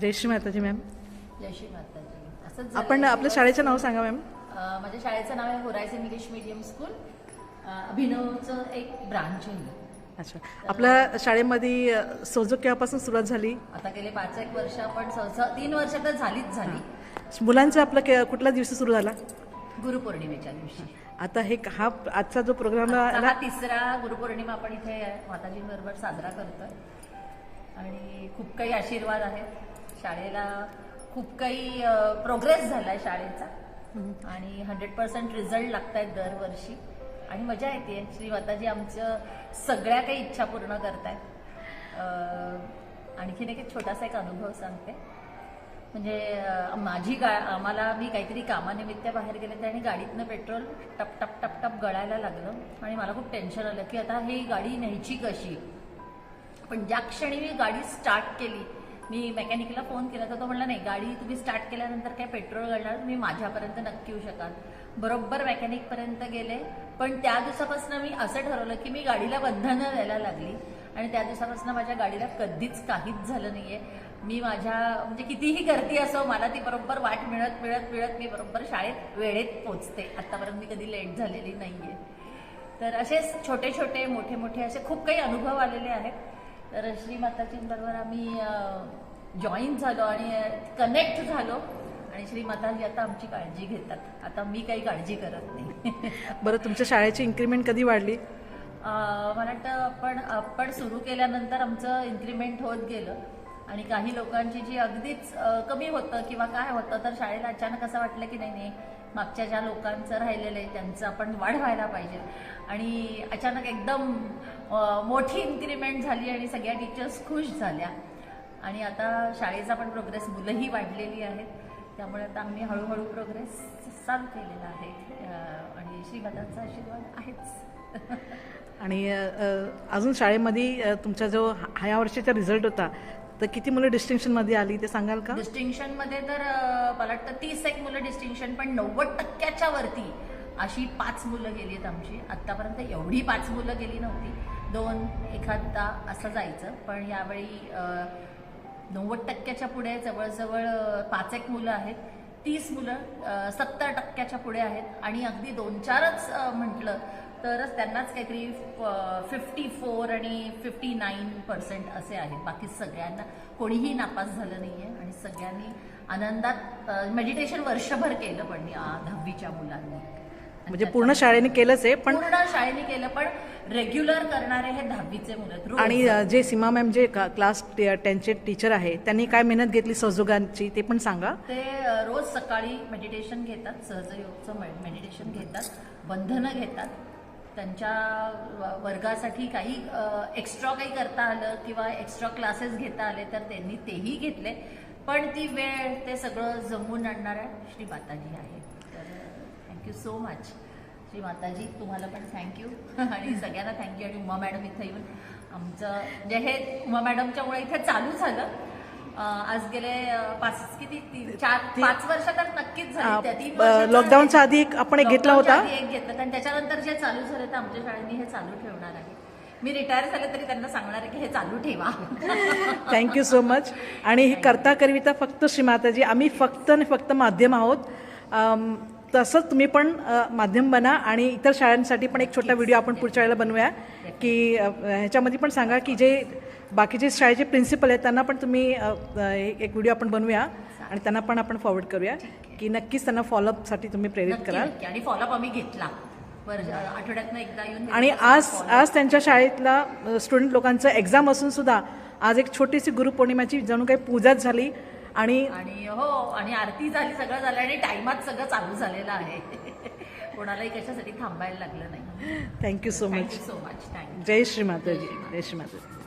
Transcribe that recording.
जय श्री माताजी मॅम यशी माताजी असंच झालं आपण आपल्या. शाळेचं नाव सांगा मॅम अं, माझ्या शाळेचं नाव आहे होरायझन इंग्लिश मीडियम स्कूल. अं, अभिनवचं एक ब्रांच आहे. अच्छा. आपल्या शाळेमध्ये अ, सोजो केव्हापासून सुरुवात झाली? आता गेले पाच एक वर्ष आपण सहसा तीन वर्ष तर झालीच झाली. मुलांचा आपला के- कुठला दिवस सुरू झाला? गुरुपौर्णिमेच्या दिवशी. आता हे हा आजचा जो प्रोग्राम आता हा तिसरा गुरुपौर्णिमा आपण इथे माताजींबरोबर साजरा करतोय. आणि खूप काही आशीर्वाद आहेत शाळेला खूप काही प्रोग्रेस झाला आहे शाळेचा. आणि हंड्रेड पर्सेंट रिझल्ट लागत आहेत दरवर्षी. आणि मजा येते. श्री माताजी आमचं सगळ्या काही इच्छा पूर्ण करतायत. आणखीन एक छोटासा एक अनुभव सांगते. म्हणजे माझी गा आम्हाला मी काहीतरी कामानिमित्त बाहेर गेले ते आणि गाडीतनं पेट्रोल टप टप टप टप गळायला लागलं. आणि मला खूप टेन्शन आलं की आता ही गाडी न्यायची कशी? पण ज्या क्षणी मी गाडी स्टार्ट केली मी मेकॅनिकला फोन केला तर तो म्हणला नाही गाडी तुम्ही स्टार्ट केल्यानंतर काय पेट्रोल घालणार? तुम्ही माझ्यापर्यंत नक्की येऊ शकाल. बरोबर मेकॅनिकपर्यंत गेले. पण त्या दिवसापासून मी असं ठरवलं की मी गाडीला बंधनं द्यायला लागली. आणि त्या दिवसापासून माझ्या गाडीला कधीच काहीच झालं नाहीये. मी माझ्या म्हणजे कितीही गर्दी असो मला ती बरोबर वाट मिळत मिळत मिळत मी बरोबर शाळेत वेळेत पोचते. आतापर्यंत मी कधी लेट झालेली नाहीये. तर असेच छोटे छोटे मोठे मोठे असे खूप काही अनुभव आलेले आहेत. तर श्री माताजींबरोबर आम्ही जॉईन झालो आणि कनेक्ट झालो. आणि श्री माताजी आता आमची काळजी घेतात. आता मी काही काळजी करत नाही. बरं तुमच्या शाळेची इन्क्रीमेंट कधी वाढली? मला वाटतं आपण आपण सुरू केल्यानंतर आमचं इन्क्रीमेंट होत गेलं. आणि काही लोकांची जी अगदीच कमी होतं किंवा काय होतं तर शाळेला अचानक असं वाटलं की नाही नाही मागच्या ज्या लोकांचं राहिलेलं आहे त्यांचं आपण वाढ व्हायला पाहिजे. आणि अचानक एकदम मोठी इन्क्रीमेंट झाली आणि सगळ्या टीचर्स खुश झाल्या. आणि आता शाळेचा पण प्रोग्रेस मुलंही वाढलेली आहेत. त्यामुळे आता आम्ही हळूहळू प्रोग्रेस चालू केलेला आहे. आणि श्रीमतांचा आशीर्वाद आहेच. आणि अजून शाळेमध्ये तुमचा जो हा- ह्या वर्षाचा रिझल्ट होता तर किती मुलं डिस्टिंक्शनमध्ये आली ते सांगाल का? डिस्टिंक्शनमध्ये तर मला वाटतं तीस एक मुलं डिस्टिंक्शन पण नव्वद टक्क्याच्या वरती अशी पाच मुलं गेली आहेत आमची. आतापर्यंत एवढी पाच मुलं गेली नव्हती. दोन एखादा असं जायचं. पण यावेळी नव्वद टक्क्याच्या पुढे जवळजवळ पाच एक मुलं आहेत. तीस मुलं सत्तर टक्क्याच्या पुढे आहेत. आणि अगदी दोन चारच म्हटलं तरच त्यांनाच काहीतरी फिफ्टी फोर आणि फिफ्टी नाईन पर्सेंट असे आहेत. बाकी सगळ्यांना कोणीही नापास झालं नाहीये आणि सगळ्यांनी आनंदात मेडिटेशन वर्षभर केलं पण दहावीच्या मुलांनी. म्हणजे पूर्ण शाळेने केलंच आहे पण पूर्ण शाळेने केलं पण रेग्युलर करणारे हे दहावीचे मुलं. आणि जे सीमा मॅम जे क्लास टेनचे टीचर आहे त्यांनी काय मेहनत घेतली सहयोगांची ते पण सांगा. ते रोज सकाळी मेडिटेशन घेतात सहजयोगचं मेडिटेशन घेतात बंधनं घेतात. त्यांच्या व- वर्गासाठी काही एक्स्ट्रा काही करता आलं किंवा एक्स्ट्रा क्लासेस घेता आले तर त्यांनी तेही घेतले. पण ती वेळ ते सगळं जमवून आणणाऱ्या श्री माताजी आहे तर थँक्यू सो मच श्री माताजी तुम्हाला पण थँक्यू आणि सगळ्यांना थँक्यू आणि उमा मॅडम इथं येऊन आमचं म्हणजे हे उमा मॅडमच्यामुळे इथे चालू झालं. आज गेले पाच किती? तीन चार पाच वर्ष तर नक्कीच झाली लॉकडाऊनच्या आधी एक आपण एक घेतला होता. एक घेतलं. आणि त्याच्यानंतर जे चालू झालं तर आमच्या शाळेने हे चालू ठेवणार आहे. मी रिटायर झाले तरी त्यांना सांगणार आहे की हे चालू ठेवा. थँक्यू सो मच आणि हे करता करविता फक्त श्री माताजी आम्ही फक्त आणि फक्त माध्यम आहोत. तसंच तुम्ही पण माध्यम बना आणि इतर शाळांसाठी पण एक छोटा व्हिडिओ आपण पुढच्या वेळेला बनवूया की ह्याच्यामध्ये पण सांगा की जे बाकीचे शाळेचे प्रिन्सिपल आहेत त्यांना पण तुम्ही एक व्हिडिओ आपण बनवूया आणि त्यांना पण आपण फॉरवर्ड करूया की नक्कीच त्यांना फॉलोअपसाठी तुम्ही प्रेरित कराल. आणि फॉलोअप आम्ही घेतला. वर्ष आठवड्यातनं एकदा येऊन आणि आज आज त्यांच्या शाळेतला स्टुडंट लोकांचं एक्झाम असून सुद्धा आज एक छोटीशी गुरुपौर्णिमाची जणू काही पूजाच झाली आणि आणि हो आणि आरती झाली सगळं झालं आणि टाइमात सगळं चालू झालेलं आहे. कोणालाही कशासाठी थांबायला लागलं नाही. Thank you so much so much thank you जय श्री माताजी जय श्री माताजी